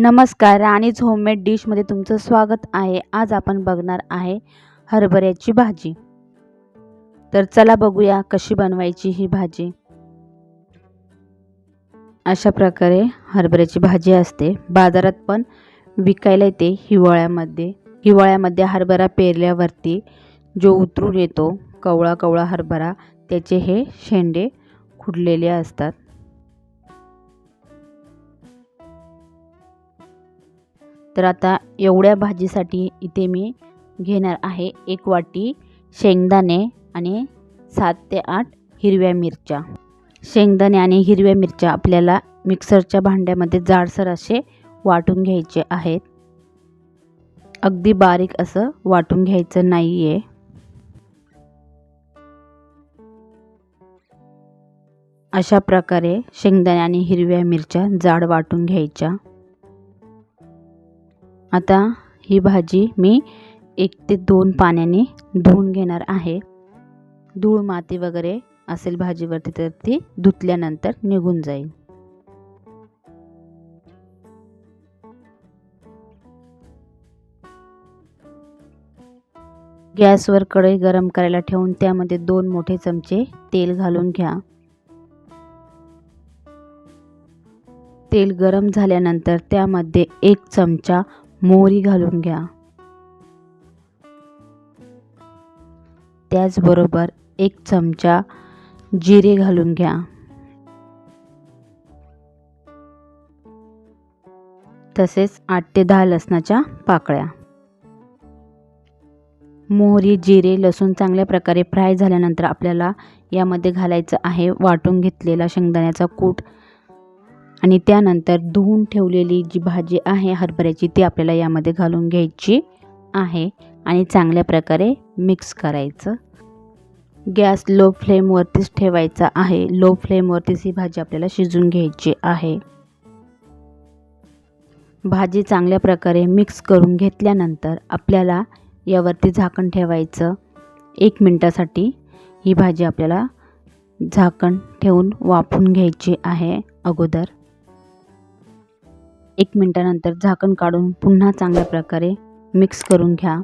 नमस्कार राणीज होममेड डिशमध्ये तुमचं स्वागत आहे. आज आपण बघणार आहे हरभऱ्याची भाजी. तर चला बघूया कशी बनवायची ही भाजी. अशा प्रकारे हरभऱ्याची भाजी असते. बाजारात पण विकायला येते हिवाळ्यामध्ये. हिवाळ्यामध्ये हरभरा पेरल्यावरती जो उतरून येतो कवळा कवळा हरभरा त्याचे हे शेंडे खुडलेले असतात. तर आता एवढ्या भाजीसाठी इथे मी घेणार आहे एक वाटी शेंगदाणे आणि सात ते आठ हिरव्या मिरच्या. शेंगदाणे आणि हिरव्या मिरच्या आपल्याला मिक्सरच्या भांड्यामध्ये जाडसर असे वाटून घ्यायचे आहेत. अगदी बारीक असं वाटून घ्यायचं नाही आहे अशा प्रकारे शेंगदाणे आणि हिरव्या मिरच्या जाड वाटून घ्यायच्या. आता ही भाजी मी एक ते दोन पाण्याने धुवून घेणार आहे. धूळ माती वगैरे असेल भाजीवरती तर ती धुतल्यानंतर निघून जाईल. गॅसवर कढई गरम करायला ठेवून त्यामध्ये दोन मोठे चमचे तेल घालून घ्या. तेल गरम झाल्यानंतर त्यामध्ये एक चमचा मोहरी घालून घ्या. त्याचबरोबर एक चमचा जिरे घालून घ्या. तसेच आठ ते दहा लसणाच्या पाकळ्या. मोहरी जिरे लसूण चांगल्या प्रकारे फ्राय झाल्यानंतर आपल्याला यामध्ये घालायचं आहे वाटून घेतलेला शेंगदाण्याचा कूट. आणि त्यानंतर धुवून ठेवलेली जी भाजी आहे हरभऱ्याची ती आपल्याला यामध्ये घालून घ्यायची आहे आणि चांगल्या प्रकारे मिक्स करायचं. गॅस लो फ्लेमवरतीच ठेवायचा आहे. लो फ्लेमवरतीच ही भाजी आपल्याला शिजून घ्यायची आहे. भाजी चांगल्या प्रकारे मिक्स करून घेतल्यानंतर आपल्याला यावरती झाकण ठेवायचं. एक मिनटासाठी ही भाजी आपल्याला झाकण ठेवून वाफून घ्यायची आहे अगोदर. एक मिनटानंतर झाकण काढून पुन्हा चांगल्या प्रकारे मिक्स करून घ्या.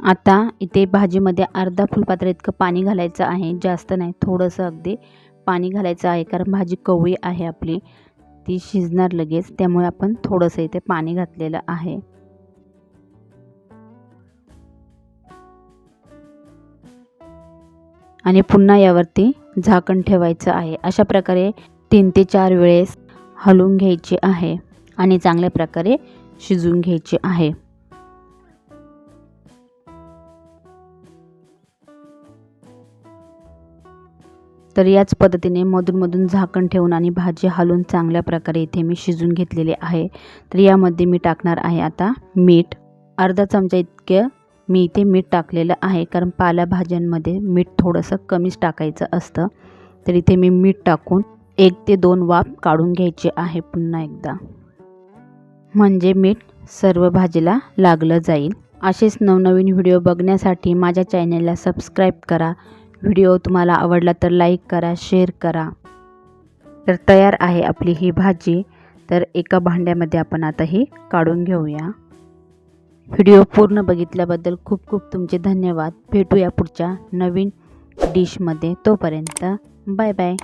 आता इथे भाजीमध्ये अर्धा फुलपात्र इतकं पाणी घालायचं आहे जास्त नाही थोडंसं अगदी पाणी घालायचं आहे कारण भाजी कवळी आहे आपली. ती शिजणार लगेच त्यामुळे आपण थोडंसं इथे पाणी घातलेलं आहे. आणि पुन्हा यावरती झाकण ठेवायचं आहे. अशा प्रकारे तीन ते चार वेळेस हलवून घ्यायचे आहे आणि चांगल्या प्रकारे शिजवून घ्यायचे आहे. तर याच पद्धतीने मधूनमधून झाकण ठेवून आणि भाजी हलवून चांगल्या प्रकारे इथे मी शिजून घेतलेले आहे. तर यामध्ये मी टाकणार आहे आता मीठ. अर्धा चमचा इतकं मी इथे मीठ टाकलेलं आहे कारण पालेभाज्यांमध्ये मीठ थोडंसं कमीच टाकायचं असतं. तर इथे मी मीठ टाकून एक ते दोन वाफ काढून घ्यायचे आहे पुन्हा एकदा. म्हणजे मीठ सर्व भाजीला लागलं जाईल. असेच नवनवीन व्हिडिओ बघण्यासाठी माझ्या चॅनलला सबस्क्राईब करा. व्हिडिओ तुम्हाला आवडला तर लाईक करा शेअर करा. तर तयार आहे आपली ही भाजी. तर एका भांड्यामध्ये आपण आता ही काढून घेऊया. व्हिडिओ पूर्ण बघितल्याबद्दल खूप खूप तुमचे धन्यवाद. भेटूया पुढच्या नवीन डिशमध्ये. तोपर्यंत बाय बाय